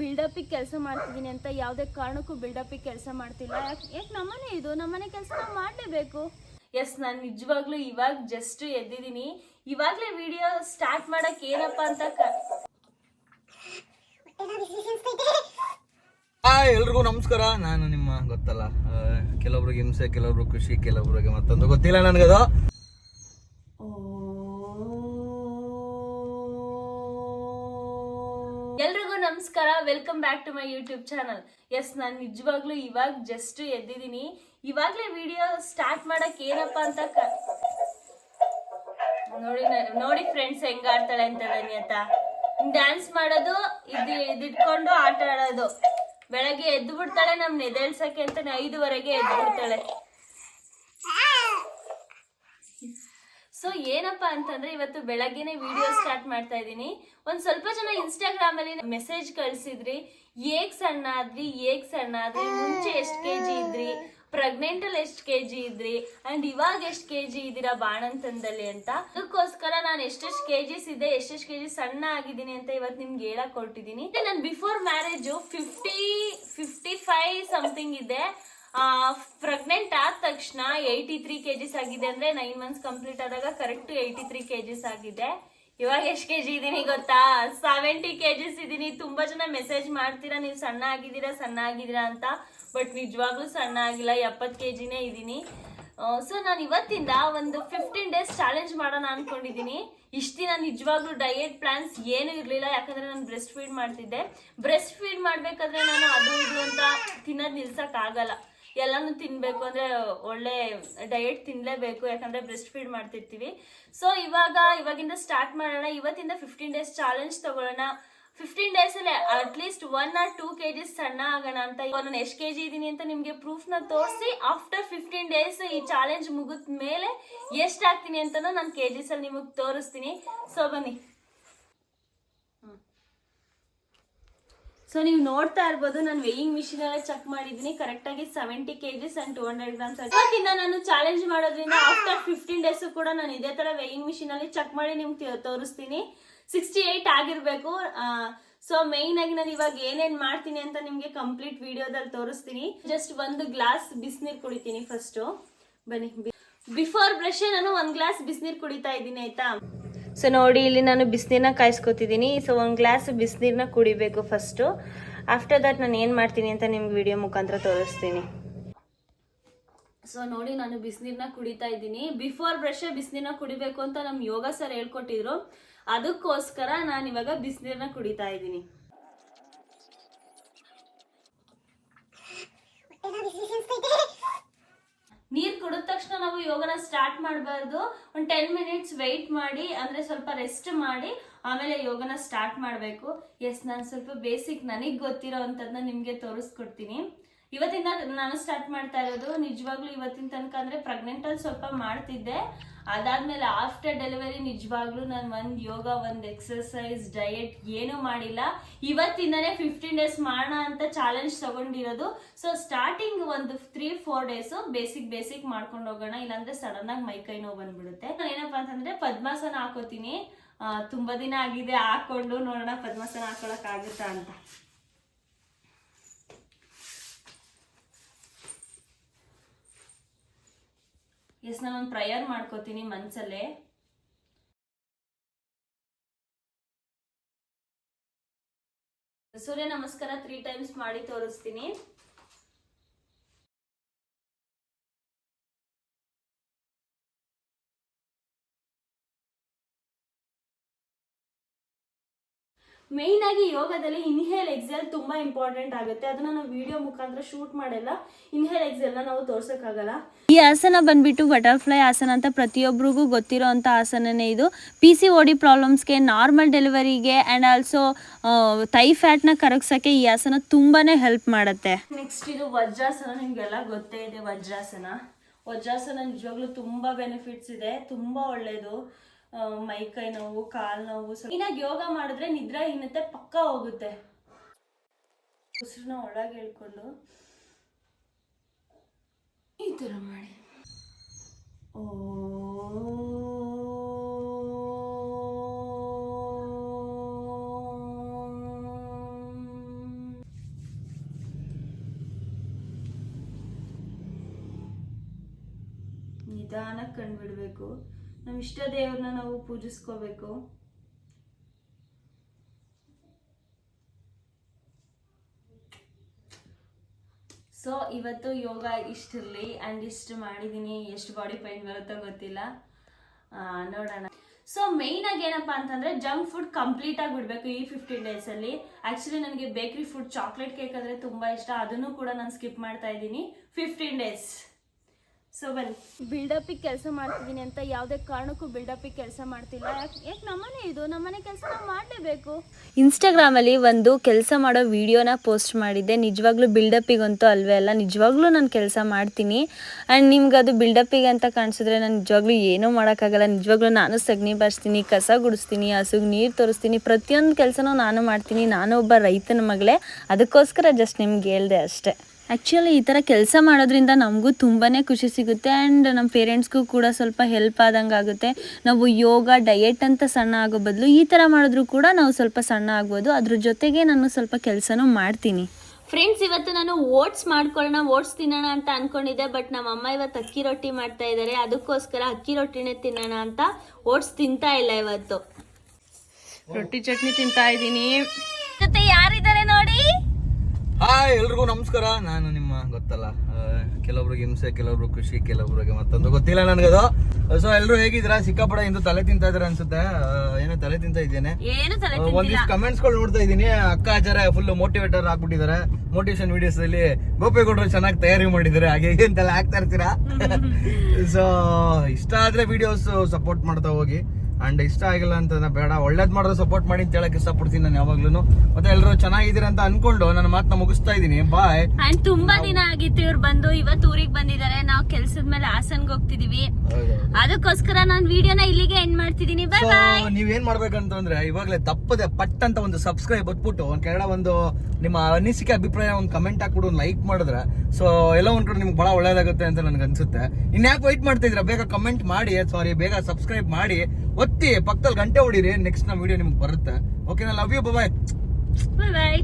ಬಿಲ್ಡಪ್ಪಿಗೆ ಕೆಲಸ ಮಾಡ್ತಿದ್ದೀನಿ ಅಂತ ಯಾವುದೇ ಕಾರಣಕ್ಕೂ ಬಿಲ್ಡಪ್ಪಿಗೆ ಕೆಲಸ ಮಾಡ್ತಿಲ್ಲ. ಯಾಕೆ ಯಾಕೆ ನಮ್ಮನೆ ಇದು? ನಮ್ಮನೆ ಕೆಲಸ ನಾವು ಮಾಡಲೇಬೇಕು. ಎಸ್ ನಾನು ನಿಜವಾಗ್ಲೂ ಇವಾಗ ಜಸ್ಟ್ ಎದ್ದಿದ್ದೀನಿ ಇವಾಗಲೇ ವಿಡಿಯೋ ಸ್ಟಾರ್ಟ್ ಮಾಡಕ್ಕೆ ಏನಪ್ಪ ಅಂತ ಹಾಯ್ ಎಲ್ರಿಗೂ ನಮಸ್ಕಾರ. ನಾನು ನಿಮ್ಮ ಗೊತ್ತಲ್ಲ ಕೆಲವೊಬ್ರಿಗೆ ಹಿಂಸೆ ಕೆಲವೊಬ್ರು ಖುಷಿ ಕೆಲವೊಬ್ರಿಗೆ ಮತ್ತೊಂದು ಗೊತ್ತಿಲ್ಲ ನನಗದು. ನಮಸ್ಕಾರ welcome back to my YouTube channel yes ನಾನು ನಿಜವಾಗ್ಲೂ ಇವಾಗ ಜಸ್ಟ್ ಎದ್ದಿದ್ದೀನಿ. ಇವಾಗಲೇ ವಿಡಿಯೋ ಸ್ಟಾರ್ಟ್ ಮಾಡಕ್ ಏನಪ್ಪ ಅಂತ ನೋಡಿ ನೋಡಿ ಫ್ರೆಂಡ್ಸ್ ಹೆಂಗ್ ಆಡ್ತಾಳೆ ಅಂತ ಅಂತ ಡ್ಯಾನ್ಸ್ ಮಾಡೋದು, ಇದು ಇದಿಟ್ಕೊಂಡು ಆಟ ಆಡೋದು. ಬೆಳಗ್ಗೆ ಎದ್ದು ಬಿಡ್ತಾಳೆ ನಮ್ನ ಅಂತಾನೆ ಐದುವರೆಗೆ ಎದ್ದು ಬಿಡ್ತಾಳೆ. ಸೊ ಏನಪ್ಪ ಅಂತಂದ್ರೆ ಇವತ್ತು ಬೆಳಗ್ಗೆನೆ ವಿಡಿಯೋ ಸ್ಟಾರ್ಟ್ ಮಾಡ್ತಾ ಇದ್ದೀನಿ. ಒಂದ್ ಸ್ವಲ್ಪ ಜನ ಇನ್ಸ್ಟಾಗ್ರಾಮ್ ಅಲ್ಲಿ ಮೆಸೇಜ್ ಕಳ್ಸಿದ್ರಿ. ಏಕ್ ಸಣ್ಣ ಆದ್ರಿ, ಏಕ್ ಸಣ್ಣ ಆದ್ರಿ, ಮುಂಚೆ ಎಷ್ಟ್ ಕೆಜಿ ಇದ್ರಿ ಪ್ರೆಗ್ನೆಂಟ್ ಅಲ್ಲಿ ಎಷ್ಟ್ ಕೆಜಿ ಇದ್ರಿ ಅಂಡ್ ಇವಾಗ ಎಷ್ಟ್ ಕೆಜಿ ಇದ್ದೀರಾ ಬಾಣಂತನದಲ್ಲಿ ಅಂತ. ಅದಕ್ಕೋಸ್ಕರ ನಾನು ಎಷ್ಟೆಷ್ಟು ಕೆಜಿಸ್ ಇದೆ, ಎಷ್ಟೆಷ್ಟು ಕೆಜಿ ಸಣ್ಣ ಆಗಿದ್ದೀನಿ ಅಂತ ಇವತ್ತು ನಿಮ್ಗೆ ಹೇಳಕ್ ಕೊಟ್ಟಿದ್ದೀನಿ ನಾನು before marriage fifty fifty five something ಇದೆ. ಪ್ರೆಗ್ನೆಂಟ್ ಆದ ತಕ್ಷಣ ಏಯ್ಟಿ ತ್ರೀ ಕೆಜಿಸ್ ಆಗಿದೆ ಅಂದ್ರೆ ನೈನ್ ಮಂತ್ಸ್ ಕಂಪ್ಲೀಟ್ ಆದಾಗ ಕರೆಕ್ಟ್ ಏಯ್ಟಿ ತ್ರೀ ಕೆಜಿಸ್ ಆಗಿದೆ. ಇವಾಗ ಎಷ್ಟು ಕೆಜಿ ಇದೀನಿ ಗೊತ್ತಾ? ಸೆವೆಂಟಿ ಕೆಜಿಸ್ ಇದೀನಿ. ತುಂಬಾ ಜನ ಮೆಸೇಜ್ ಮಾಡ್ತೀರಾ, ನೀವು ಸಣ್ಣ ಆಗಿದ್ದೀರಾ ಸಣ್ಣ ಆಗಿದ್ದೀರಾ ಅಂತ. ಬಟ್ ನಿಜವಾಗ್ಲೂ ಸಣ್ಣ ಆಗಿಲ್ಲ, ಎಪ್ಪತ್ತು ಕೆಜಿನೇ ಇದ್ದೀನಿ ಸೊ ನಾನು ಇವತ್ತಿಂದ ಒಂದು ಫಿಫ್ಟೀನ್ ಡೇಸ್ ಚಾಲೆಂಜ್ ಮಾಡೋಣ ಅನ್ಕೊಂಡಿದ್ದೀನಿ ಇಷ್ಟು ದಿನ ನಿಜವಾಗ್ಲೂ ಡಯೆಟ್ ಪ್ಲಾನ್ಸ್ ಏನು ಇರಲಿಲ್ಲ, ಯಾಕಂದ್ರೆ ನಾನು ಬ್ರೆಸ್ಟ್ ಫೀಡ್ ಮಾಡ್ತಿದ್ದೆ. ಬ್ರೆಸ್ಟ್ ಫೀಡ್ ಮಾಡಬೇಕಾದ್ರೆ ನಾನು ಅದು, ಇದು ಅಂತ ತಿನ್ನೋದು ನಿಲ್ಸೋಕ್ಕಾಗಲ್ಲ. ಎಲ್ಲಾನು ತಿನ್ಬೇಕು ಅಂದ್ರೆ ಒಳ್ಳೆ ಡಯಟ್ ತಿನ್ಲೇಬೇಕು, ಯಾಕಂದ್ರೆ ಬ್ರೆಸ್ಟ್ ಫೀಡ್ ಮಾಡ್ತಿರ್ತೀವಿ. ಸೊ ಇವಾಗ, ಇವಾಗಿಂದ ಸ್ಟಾರ್ಟ್ ಮಾಡೋಣ. ಇವತ್ತಿಂದ ಫಿಫ್ಟೀನ್ ಡೇಸ್ ಚಾಲೆಂಜ್ ತಗೊಳ್ಳೋಣ. ಫಿಫ್ಟೀನ್ ಡೇಸ್ ಅಲ್ಲಿ at least one or two kgs ಸಣ್ಣ ಆಗೋಣ ಅಂತ ನಾನು ಎಷ್ಟು ಕೆಜಿ ಇದ್ದೀನಿ ಅಂತ ನಿಮ್ಗೆ ಪ್ರೂಫ್ನ ತೋರಿಸಿ ಆಫ್ಟರ್ ಫಿಫ್ಟೀನ್ ಡೇಸ್ ಈ ಚಾಲೆಂಜ್ ಮುಗಿದ ಮೇಲೆ ಎಷ್ಟಾಗ್ತೀನಿ ಅಂತ ನಾನು ಕೆಜಿಸ್ ಅಲ್ಲಿ ನಿಮಗೆ ತೋರಿಸ್ತೀನಿ. ಸೊ ಬನ್ನಿ. ಸೊ ನೀವು ನೋಡ್ತಾ ಇರ್ಬೋದು, ನಾನು ವೇಯಿಂಗ್ ಮಿಷಿನ್ ಅಲ್ಲೇ ಚೆಕ್ ಮಾಡಿದ್ದೀನಿ. ಕರೆಕ್ಟ್ ಆಗಿ seventy kgs and two hundred grams ಇವತ್ತಿಂದ ನಾನು ಚಾಲೆಂಜ್ ಮಾಡೋದ್ರಿಂದ ಆಫ್ಟರ್ ಫಿಫ್ಟೀನ್ ಡೇಸ್ ಕೂಡ ನಾನು ಇದೇ ತರ ವೇಯಿಂಗ್ ಮಿಷಿನ್ ಅಲ್ಲಿ ಚೆಕ್ ಮಾಡಿ ನಿಮ್ಗೆ ತೋರಿಸ್ತೀನಿ. ಸಿಕ್ಸ್ಟಿ ಏಟ್ ಆಗಿರ್ಬೇಕು ಸೊ ಮೇಯ್ನ್ ಆಗಿ ನಾನು ಇವಾಗ ಏನೇನ್ ಮಾಡ್ತೀನಿ ಅಂತ ನಿಮ್ಗೆ ಕಂಪ್ಲೀಟ್ ವಿಡಿಯೋದಲ್ಲಿ ತೋರಿಸ್ತೀನಿ. ಜಸ್ಟ್ ಒಂದು ಗ್ಲಾಸ್ ಬಿಸಿನೀರು ಕುಡಿತೀನಿ ಫಸ್ಟ್ ಬನ್ನಿ. ಬಿಫೋರ್ ಬ್ರಷೇ ನಾನು ಒಂದ್ ಗ್ಲಾಸ್ ಬಿಸಿನೀರು ಕುಡಿತಾ ಇದ್ದೀನಿ, ಆಯ್ತಾ? ಸೊ ನೋಡಿ ಇಲ್ಲಿ ನಾನು ಬಿಸಿನೀರನ್ನ ಕಾಯಿಸ್ಕೊತಿದ್ದೀನಿ. ಸೊ ಒಂದು ಗ್ಲಾಸ್ ಬಿಸಿನೀರನ್ನ ಕುಡಿಬೇಕು ಫಸ್ಟು ಆಫ್ಟರ್ ದಟ್ ನಾನು ಏನು ಮಾಡ್ತೀನಿ ಅಂತ ನಿಮ್ಗೆ ವಿಡಿಯೋ ಮುಖಾಂತರ ತೋರಿಸ್ತೀನಿ. ಸೊ ನೋಡಿ ನಾನು ಬಿಸಿನೀರನ್ನ ಕುಡಿತಾ ಇದ್ದೀನಿ. ಬಿಫೋರ್ ಬ್ರಷೇ ಬಿಸಿನೀರನ್ನ ಕುಡಿಬೇಕು ಅಂತ ನಮ್ಮ ಯೋಗ ಸರ್ ಹೇಳ್ಕೊಟ್ಟಿದ್ರು. ಅದಕ್ಕೋಸ್ಕರ ನಾನು ಇವಾಗ ಬಿಸಿನೀರನ್ನ ಕುಡಿತಾ ಇದ್ದೀನಿ. ನೀರು ಕುಡಿದ ನಾವು ಯೋಗನ ಸ್ಟಾರ್ಟ್ ಮಾಡಬಾರ್ದು. ಒಂದು ಟೆನ್ ಮಿನಿಟ್ಸ್ ವೆಯ್ಟ್ ಮಾಡಿ, ಅಂದ್ರೆ ಸ್ವಲ್ಪ ರೆಸ್ಟ್ ಮಾಡಿ, ಆಮೇಲೆ ಯೋಗನ ಸ್ಟಾರ್ಟ್ ಮಾಡಬೇಕು. ಎಸ್ ನಾನು ಸ್ವಲ್ಪ ಬೇಸಿಕ್ ನನಗೆ ಗೊತ್ತಿರೋ ಅಂಥದ್ದನ್ನ ನಿಮಗೆ ತೋರಿಸ್ಕೊಡ್ತೀನಿ. ಇವತ್ತಿಂದ ನಾನು ಸ್ಟಾರ್ಟ್ ಮಾಡ್ತಾ ಇರೋದು, ನಿಜವಾಗ್ಲೂ ಇವತ್ತಿನ ತನಕ ಅಂದ್ರೆ ಪ್ರೆಗ್ನೆಂಟ್ ಅಲ್ಲಿ ಸ್ವಲ್ಪ ಮಾಡ್ತಿದ್ದೆ. ಅದಾದ್ಮೇಲೆ ಆಫ್ಟರ್ ಡೆಲಿವರಿ ನಿಜವಾಗ್ಲೂ ನಾನು ಒಂದ್ ಯೋಗ, ಒಂದ್ ಎಕ್ಸರ್ಸೈಸ್ ಡಯೆಟ್ ಏನೂ ಮಾಡಿಲ್ಲ. ಇವತ್ತಿಂದನೇ ಫಿಫ್ಟೀನ್ ಡೇಸ್ ಮಾಡೋಣ ಅಂತ ಚಾಲೆಂಜ್ ತಗೊಂಡಿರೋದು. ಸೊ ಸ್ಟಾರ್ಟಿಂಗ್ ಒಂದು three four days basic basic ಮಾಡ್ಕೊಂಡು ಹೋಗೋಣ. ಇಲ್ಲಾಂದ್ರೆ ಸಡನ್ ಆಗಿ ಮೈ ಕೈ ನೋವು ಬಂದ್ಬಿಡುತ್ತೆ. ನಾನು ಏನಪ್ಪಾ ಅಂತಂದ್ರೆ ಪದ್ಮಾಸನ ಹಾಕೋತೀನಿ. ತುಂಬಾ ದಿನ ಆಗಿದೆ ಹಾಕೊಂಡು ನೋಡೋಣ ಪದ್ಮಾಸನ ಹಾಕೊಳಕ್ ಆಗುತ್ತಾ ಅಂತ. ಎಸ್ ನಾನು ಒಂದು ಪ್ರಯರ್ ಮಾಡ್ಕೋತೀನಿ ಮನ್ಸಲ್ಲೇ. ಸೂರ್ಯ ನಮಸ್ಕಾರ ತ್ರೀ ಟೈಮ್ಸ್ ಮಾಡಿ ತೋರಿಸ್ತೀನಿ. ಮೇಯ್ನ್ ಆಗಿ ಯೋಗದಲ್ಲಿ ಇನ್ಹೇಲ್ ಎಕ್ಸೆಲ್ ತುಂಬಾ ಇಂಪಾರ್ಟೆಂಟ್ ಆಗುತ್ತೆ. ಅದನ್ನ ನಾವು ವಿಡಿಯೋ ಮುಖಾಂತರ ಶೂಟ್ ಮಾಡಲ್ಲ. ಇನ್ಹೇಲ್ ಎಕ್ಸೆಲ್ ನಾವು ತೋರ್ಸಕ್ಕಾಗಲ್ಲ. ಈ ಆಸನ ಬಂದ್ಬಿಟ್ಟು ಬಟರ್ಫ್ಲೈ ಆಸನ ಅಂತ ಪ್ರತಿಯೊಬ್ಬರಿಗೂ ಗೊತ್ತಿರೋ ಅಂತ ಆಸನನೇ ಇದು. ಪಿ ಸಿ ಓ ಡಿ ಪ್ರಾಬ್ಲಮ್ಸ್ಗೆ ನಾರ್ಮಲ್ ಡೆಲಿವರಿಗೆ ಆ್ಯಂಡ್ ಆಲ್ಸೋ ತೈ ಫ್ಯಾಟ್ನ ಕರಗ್ಸೋಕ್ಕೆ ಈ ಆಸನ ತುಂಬಾನೇ ಹೆಲ್ಪ್ ಮಾಡುತ್ತೆ. ನೆಕ್ಸ್ಟ್ ಇದು ವಜ್ರಾಸನ ನಿಮಗೆಲ್ಲ ಗೊತ್ತೇ ಇದೆ ವಜ್ರಾಸನ. ವಜ್ರಾಸನ ನಿಜವಾಗ್ಲೂ ತುಂಬಾ ಬೆನಿಫಿಟ್ಸ್ ಇದೆ ತುಂಬಾ ಒಳ್ಳೇದು. ಮೈ ಕೈ ನೋವು, ಕಾಲು ನೋವು ಇನ್ನಾಗಿ ಯೋಗ ಮಾಡಿದ್ರೆ ನಿದ್ರಾಹೀನತೆ ಪಕ್ಕಾ ಹೋಗುತ್ತೆ. ಉಸಿರನ್ನ ಒಳಗೆ ಹೇಳ್ಕೊಂಡು ಈ ಥರ ಮಾಡಿ. ಓ. ನಿಧಾನಕ್ಕೆ ಕಂಡುಬಿಡ್ಬೇಕು ನಮ್ಮ ಇಷ್ಟ ದೇವ್ರನ್ನ ನಾವು ಪೂಜಿಸ್ಕೋಬೇಕು. ಸೊ ಇವತ್ತು ಯೋಗ ಇಷ್ಟಿರಲಿ ಆ್ಯಂಡ್ ಇಷ್ಟು ಮಾಡಿದ್ದೀನಿ ಎಷ್ಟು ಬಾಡಿ ಪೈನ್ ಬರುತ್ತೋ ಗೊತ್ತಿಲ್ಲ. ನೋಡೋಣ. ಸೊ ಮೇಯ್ನಾಗಿ ಏನಪ್ಪಾ ಅಂತಂದ್ರೆ ಜಂಕ್ ಫುಡ್ ಕಂಪ್ಲೀಟ್ ಆಗಿ ಬಿಡಬೇಕು ಈ ಫಿಫ್ಟೀನ್ ಡೇಸ್ ಅಲ್ಲಿ. ಆಕ್ಚುಲಿ ನನಗೆ ಬೇಕರಿ ಫುಡ್ ಚಾಕ್ಲೇಟ್ ಕೇಕ್ ಅಂದ್ರೆ ತುಂಬಾ ಇಷ್ಟ. ಅದನ್ನು ಕೂಡ ನಾನು ಸ್ಕಿಪ್ ಮಾಡ್ತಾ ಇದ್ದೀನಿ. ಫಿಫ್ಟೀನ್ ಡೇಸ್ ಸೊ ಬನ್ನಿ. ಬಿಲ್ಡಪ್ಪಿಗೆ ಕೆಲಸ ಮಾಡ್ತಿದ್ದೀನಿ ಅಂತ ಯಾವುದೇ ಕಾರಣಕ್ಕೂ ಬಿಲ್ಡಪ್ಪಿಗೆ ಕೆಲಸ ಮಾಡ್ತಿಲ್ಲ. ಯಾಕೆ ಯಾಕೆ ನಮ್ಮನೆ ಇದು? ನಮ್ಮನೆ ಕೆಲಸ ನಾವು ಮಾಡಲೇಬೇಕು. ಇನ್ಸ್ಟಾಗ್ರಾಮಲ್ಲಿ ಒಂದು ಕೆಲಸ ಮಾಡೋ ವಿಡಿಯೋನ ಪೋಸ್ಟ್ ಮಾಡಿದ್ದೆ. ನಿಜವಾಗ್ಲೂ ಬಿಲ್ಡಪ್ಪಿಗಂತೂ ಅಲ್ವೇ ಅಲ್ಲ ನಿಜವಾಗ್ಲೂ ನಾನು ಕೆಲಸ ಮಾಡ್ತೀನಿ. ಆ್ಯಂಡ್ ನಿಮ್ಗೆ ಅದು ಬಿಲ್ಡಪ್ಪಿಗೆ ಅಂತ ಕಾಣಿಸಿದ್ರೆ ನಾನು ನಿಜವಾಗ್ಲೂ ಏನೂ ಮಾಡೋಕ್ಕಾಗಲ್ಲ. ನಿಜವಾಗ್ಲೂ ನಾನು ಸಗಣಿ ಬರ್ಸ್ತೀನಿ ಕಸ ಗುಡಿಸ್ತೀನಿ ಹಸುಗೆ ನೀರು ತೋರಿಸ್ತೀನಿ. ಪ್ರತಿಯೊಂದು ಕೆಲಸನೂ ನಾನು ಮಾಡ್ತೀನಿ. ನಾನು ಒಬ್ಬ ರೈತನ ಮಗಳೇ. ಅದಕ್ಕೋಸ್ಕರ ಜಸ್ಟ್ ನಿಮ್ಗೆ ಹೇಳ್ದೆ ಅಷ್ಟೇ. ಆ್ಯಕ್ಚುಲಿ ಈ ಥರ ಕೆಲಸ ಮಾಡೋದ್ರಿಂದ ನಮಗೂ ತುಂಬಾ ಖುಷಿ ಸಿಗುತ್ತೆ ಆ್ಯಂಡ್ ನಮ್ಮ ಪೇರೆಂಟ್ಸ್ಗೂ ಕೂಡ ಸ್ವಲ್ಪ ಹೆಲ್ಪ್ ಆದಂಗೆ ಆಗುತ್ತೆ. ನಾವು ಯೋಗ ಡಯೆಟ್ ಅಂತ ಸಣ್ಣ ಆಗೋ ಬದಲು ಈ ಥರ ಮಾಡಿದ್ರು ಕೂಡ ನಾವು ಸ್ವಲ್ಪ ಸಣ್ಣ ಆಗ್ಬೋದು. ಅದ್ರ ಜೊತೆಗೆ ನಾನು ಸ್ವಲ್ಪ ಕೆಲಸನೂ ಮಾಡ್ತೀನಿ. ಫ್ರೆಂಡ್ಸ್ ಇವತ್ತು ನಾನು ಓಟ್ಸ್ ಮಾಡ್ಕೊಳ್ಳೋಣ ಓಟ್ಸ್ ತಿನ್ನೋಣ ಅಂತ ಅನ್ಕೊಂಡಿದ್ದೆ ಬಟ್ ನಮ್ಮ ಅಮ್ಮ ಇವತ್ತು ಅಕ್ಕಿ ರೊಟ್ಟಿ ಮಾಡ್ತಾ ಇದ್ದಾರೆ. ಅದಕ್ಕೋಸ್ಕರ ಅಕ್ಕಿ ರೊಟ್ಟಿನೇ ತಿನ್ನೋಣ ಅಂತ ಓಟ್ಸ್ ತಿಂತಾ ಇಲ್ಲ ಇವತ್ತು. ರೊಟ್ಟಿ ಚಟ್ನಿ ತಿಂತಾ ಇದ್ದೀನಿ. ಹಾಯ್ ಎಲ್ರಿಗೂ ನಮಸ್ಕಾರ. ನಾನು ನಿಮ್ಮ ಗೊತ್ತಲ್ಲ ಕೆಲವೊಬ್ರಿಗೆ ಕೆಲವ್ರಿಗೆ ಹಿಂಸೆ ಕೆಲವ್ರು ಖುಷಿ ಕೆಲವ್ರಿಗೆ ಮತ್ತೊಂದು ಗೊತ್ತಿಲ್ಲ ನನಗದು. ಸೊ ಎಲ್ರು ಹೇಗಿದ್ರಾ ಸಿಕ್ಕಾಪಡ ಇಂದು ತಲೆ ತಿಂತಾ ಇದ್ರ ಅನ್ಸುತ್ತೆ. ಏನೋ ತಲೆ ತಿಂತ ಇದ್ದೇನೆ. ಒಂದಿಷ್ಟು ಕಮೆಂಟ್ಸ್ಗಳು ನೋಡ್ತಾ ಇದೀನಿ ಅಕ್ಕ ಆಚಾರ ಫುಲ್ ಮೋಟಿವೇಟರ್ ಆಗ್ಬಿಟ್ಟಿದ್ದಾರೆ. ಮೋಟಿವೇಶನ್ ವಿಡಿಯೋಸ್ ಅಲ್ಲಿ ಗೋಪೇಗೌಡರು ಚೆನ್ನಾಗಿ ತಯಾರಿ ಮಾಡಿದ್ದಾರೆ. ಹಾಗೆ ಹೀಗೆ ಅಂತೆಲ್ಲ ಹಾಕ್ತಾ ಇರ್ತೀರಾ? ಸೊ ಇಷ್ಟ ಆದ್ರೆ ವಿಡಿಯೋಸ್ ಸಪೋರ್ಟ್ ಮಾಡ್ತಾ ಹೋಗಿ. ಅಂಡ್ ಇಷ್ಟ ಆಗಿಲ್ಲ ಅಂತ ಬೇಡ. ಒಳ್ಳೇದ್ ಮಾಡಿದ್ರೆ ಸಪೋರ್ಟ್ ಮಾಡಿ ಅಂತ ಹೇಳಕ್ ಇಷ್ಟಪಡ್ತೀನಿ ನಾನು ಯಾವಾಗ್ಲೂ ಮತ್ತೆ ಎಲ್ಲರೂ ಚೆನ್ನಾಗಿದ್ದೀರಾ ಅಂತ ಅನ್ಕೊಂಡು ನನ್ನ ಮಾತನ್ನ ಮುಗಿಸ್ತಾ ಇದೀನಿ ಬಾಯ್ ಅಂಡ್ ತುಂಬಾ ದಿನ ಆಗಿತ್ತು ಇವ್ರು ಬಂದು. ಇವತ್ತು ಊರಿಗೆ ಬಂದಿದ್ದಾರೆ. ನಾವು ಕೆಲಸದ ಮೇಲೆ ಹಾಸನ್ಗೆ ಹೋಗ್ತಿದೀವಿ. ಅದಕ್ಕೋಸ್ಕರ ನಾನು ವಿಡಿಯೋನ ಇಲ್ಲಿಗೆ ಎಂಡ್ ಮಾಡ್ತಿದೀನಿ. ಬೈ ಏನ್ ಬಾಯ್ ನೀವೇನ್ ಮಾಡ್ಬೇಕಂತಂದ್ರೆ ಇವಾಗಲೇ ತಪ್ಪದೆ ಪಟ್ ಅಂತ ಒಂದು ಸಬ್ಸ್ಕ್ರೈಬ್ ಬಂದ್ಬಿಟ್ಟು ಒಂದ್ ಕೆಳ ಒಂದು ನಿಮ್ಮ ಅನಿಸಿಕೆ ಅಭಿಪ್ರಾಯ ಒಂದು ಕಮೆಂಟ್ ಹಾಕ್ಬಿಟ್ಟು ಒಂದು ಲೈಕ್ ಮಾಡಿದ್ರೆ. ಸೊ ಎಲ್ಲ ಒಂದ್ ಕಡೆ ನಿಮ್ಗೆ ಬಹಳ ಒಳ್ಳೇದಾಗುತ್ತೆ ಅಂತ ನನ್ಗೆ ಅನ್ಸುತ್ತೆ ಇನ್ಯಾಕೆ ವೈಟ್ ಮಾಡ್ತಾ ಇದ್ದೀರಾ ಬೇಗ ಕಮೆಂಟ್ ಮಾಡಿ. ಸಾರಿ ಬೇಗ ಸಬ್ಸ್ಕ್ರೈಬ್ ಮಾಡಿ. ಒತ್ತಿ ಪಕ್ಕದಲ್ಲಿ ಗಂಟೆ ಹೊಡಿರಿ ನೆಕ್ಸ್ಟ್ ನಮ್ಮ ವಿಡಿಯೋ ನಿಮ್ಗೆ ಬರುತ್ತೆ. ಓಕೆನಾ ಲವ್ ಯು ಬಾಯ್ ಬಾಯ್